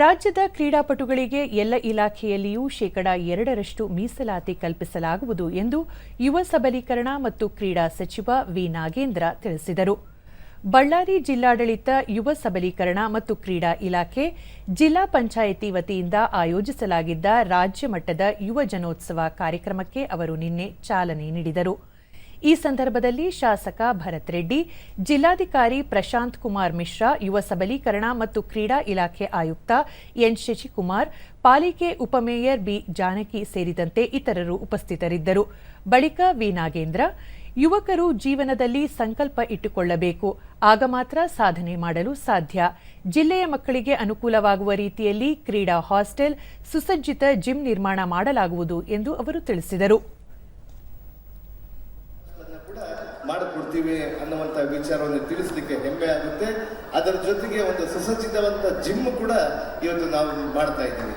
ರಾಜ್ಯದ ಕ್ರೀಡಾಪಟುಗಳಿಗೆ ಎಲ್ಲ ಇಲಾಖೆಯಲ್ಲಿಯೂ ಶೇಕಡ ಎರಡರಷ್ಟು ಮೀಸಲಾತಿ ಕಲ್ಪಿಸಲಾಗುವುದು ಎಂದು ಯುವ ಸಬಲೀಕರಣ ಮತ್ತು ಕ್ರೀಡಾ ಸಚಿವ ವಿ. ನಾಗೇಂದ್ರ ತಿಳಿಸಿದರು. ಬಳ್ಳಾರಿ ಜಿಲ್ಲಾಡಳಿತ ಯುವ ಸಬಲೀಕರಣ ಮತ್ತು ಕ್ರೀಡಾ ಇಲಾಖೆ ಜಿಲ್ಲಾ ಪಂಚಾಯಿತಿ ವತಿಯಿಂದ ಆಯೋಜಿಸಲಾಗಿದ್ದ ರಾಜ್ಯ ಮಟ್ಟದ ಯುವ ಜನೋತ್ಸವ ಕಾರ್ಯಕ್ರಮಕ್ಕೆ ಅವರು ನಿನ್ನೆ ಚಾಲನೆ ನೀಡಿದರು. ಈ ಸಂದರ್ಭದಲ್ಲಿ ಶಾಸಕ ಭರತ್ ರೆಡ್ಡಿ, ಜಿಲ್ಲಾಧಿಕಾರಿ ಪ್ರಶಾಂತ್ ಕುಮಾರ್ ಮಿಶ್ರಾ, ಯುವ ಸಬಲೀಕರಣ ಮತ್ತು ಕ್ರೀಡಾ ಇಲಾಖೆ ಆಯುಕ್ತ ಎನ್ ಶಶಿಕುಮಾರ್, ಪಾಲಿಕೆ ಉಪಮೇಯರ್ ಬಿ ಜಾನಕಿ ಸೇರಿದಂತೆ ಇತರರು ಉಪಸ್ಥಿತರಿದ್ದರು. ಬಳಿಕ ವಿ ನಾಗೇಂದ್ರ, ಯುವಕರು ಜೀವನದಲ್ಲಿ ಸಂಕಲ್ಪ ಇಟ್ಟುಕೊಳ್ಳಬೇಕು, ಆಗ ಮಾತ್ರ ಸಾಧನೆ ಮಾಡಲು ಸಾಧ್ಯ. ಜಿಲ್ಲೆಯ ಮಕ್ಕಳಿಗೆ ಅನುಕೂಲವಾಗುವ ರೀತಿಯಲ್ಲಿ ಕ್ರೀಡಾ ಹಾಸ್ಟೆಲ್, ಸುಸಜ್ಜಿತ ಜಿಮ್ ನಿರ್ಮಾಣ ಮಾಡಲಾಗುವುದು ಎಂದು ಅವರು ತಿಳಿಸಿದರು. ಬರ್ತೀವಿ ಅನ್ನುವಂಥ ವಿಚಾರವನ್ನು ತಿಳಿಸ್ಲಿಕ್ಕೆ ಹೆಮ್ಮೆ ಆಗುತ್ತೆ. ಅದರ ಜೊತೆಗೆ ಒಂದು ಸುಸಜ್ಜಿತವಂತ ಜಿಮ್ ಕೂಡ ಇವತ್ತು ನಾವು ಮಾಡ್ತಾ ಇದ್ದೀವಿ.